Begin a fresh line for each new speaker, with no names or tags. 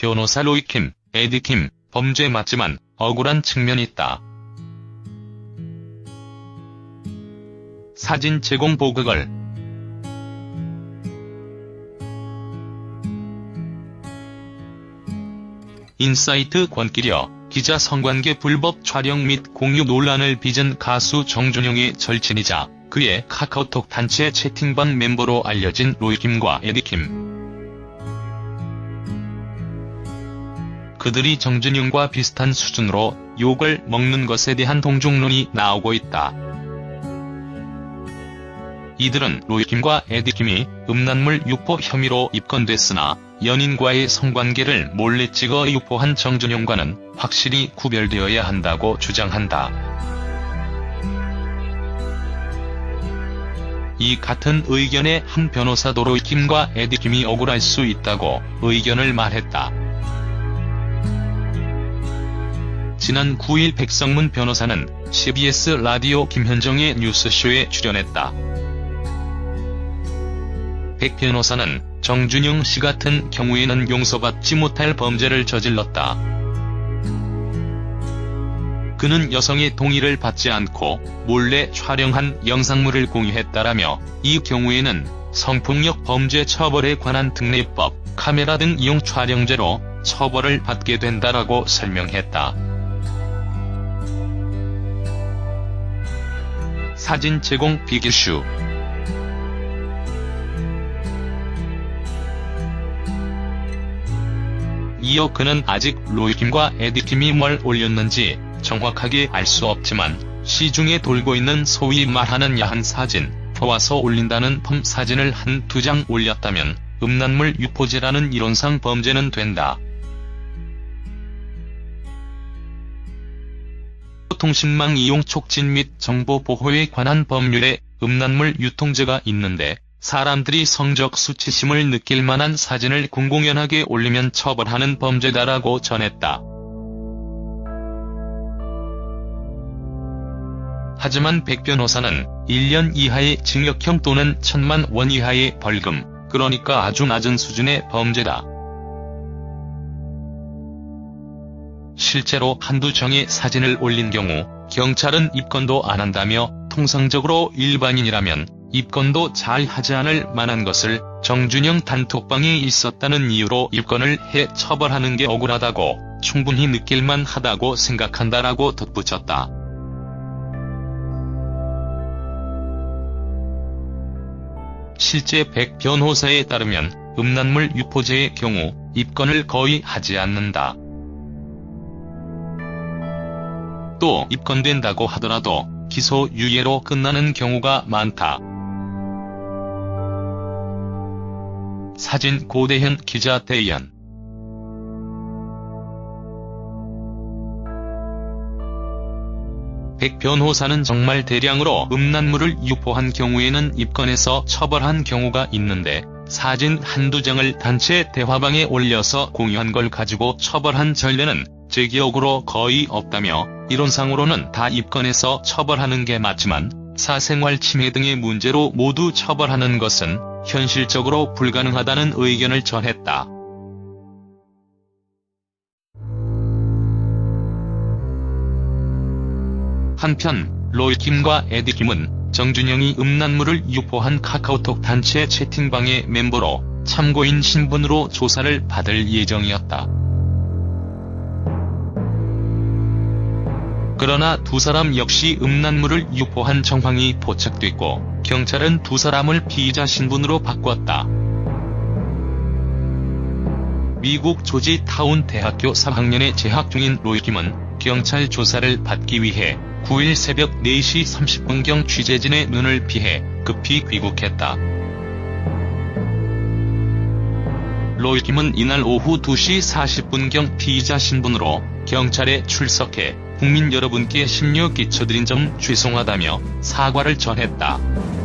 변호사 로이킴, 에디킴, 범죄 맞지만 억울한 측면이 있다. 사진 제공 보고글 인사이트 권기려 기자 성관계 불법 촬영 및 공유 논란을 빚은 가수 정준영의 절친이자 그의 카카오톡 단체 채팅방 멤버로 알려진 로이킴과 에디킴. 그들이 정준영과 비슷한 수준으로 욕을 먹는 것에 대한 동종론이 나오고 있다. 이들은 로이킴과 에디킴이 음란물 유포 혐의로 입건됐으나 연인과의 성관계를 몰래 찍어 유포한 정준영과는 확실히 구별되어야 한다고 주장한다. 이 같은 의견에 한 변호사도 로이킴과 에디킴이 억울할 수 있다고 의견을 말했다. 지난 9일 백성문 변호사는 CBS 라디오 김현정의 뉴스쇼에 출연했다. 백 변호사는 정준영 씨 같은 경우에는 용서받지 못할 범죄를 저질렀다. 그는 여성의 동의를 받지 않고 몰래 촬영한 영상물을 공유했다라며 이 경우에는 성폭력 범죄 처벌에 관한 특례법, 카메라 등 이용 촬영죄로 처벌을 받게 된다라고 설명했다. 사진 제공 비기슈 이어 그는 아직 로이킴과 에디킴이 뭘 올렸는지 정확하게 알 수 없지만 시중에 돌고 있는 소위 말하는 야한 사진, 퍼와서 올린다는 펌 사진을 한 두 장 올렸다면 음란물 유포죄라는 이론상 범죄는 된다. 통신망 이용 촉진 및 정보 보호에 관한 법률에 음란물 유통죄가 있는데 사람들이 성적 수치심을 느낄 만한 사진을 공공연하게 올리면 처벌하는 범죄다라고 전했다. 하지만 백 변호사는 1년 이하의 징역형 또는 천만 원 이하의 벌금, 그러니까 아주 낮은 수준의 범죄다. 실제로 한두 정의 사진을 올린 경우 경찰은 입건도 안 한다며 통상적으로 일반인이라면 입건도 잘 하지 않을 만한 것을 정준영 단톡방에 있었다는 이유로 입건을 해 처벌하는 게 억울하다고 충분히 느낄만 하다고 생각한다라고 덧붙였다. 실제 백 변호사에 따르면 음란물 유포죄의 경우 입건을 거의 하지 않는다. 또 입건된다고 하더라도 기소 유예로 끝나는 경우가 많다. 사진 고대현 기자 대연 백 변호사는 정말 대량으로 음란물을 유포한 경우에는 입건해서 처벌한 경우가 있는데 사진 한두 장을 단체 대화방에 올려서 공유한 걸 가지고 처벌한 전례는 제 기억으로 거의 없다며 이론상으로는 다 입건해서 처벌하는 게 맞지만 사생활 침해 등의 문제로 모두 처벌하는 것은 현실적으로 불가능하다는 의견을 전했다. 한편 로이킴과 에디킴은 정준영이 음란물을 유포한 카카오톡 단체 채팅방의 멤버로 참고인 신분으로 조사를 받을 예정이었다. 그러나 두 사람 역시 음란물을 유포한 정황이 포착됐고 경찰은 두 사람을 피의자 신분으로 바꿨다. 미국 조지 타운 대학교 3학년에 재학 중인 로이킴은 경찰 조사를 받기 위해 9일 새벽 4시 30분경 취재진의 눈을 피해 급히 귀국했다. 로이킴은 이날 오후 2시 40분경 피의자 신분으로 경찰에 출석해 국민 여러분께 심려 끼쳐드린 점 죄송하다며 사과를 전했다.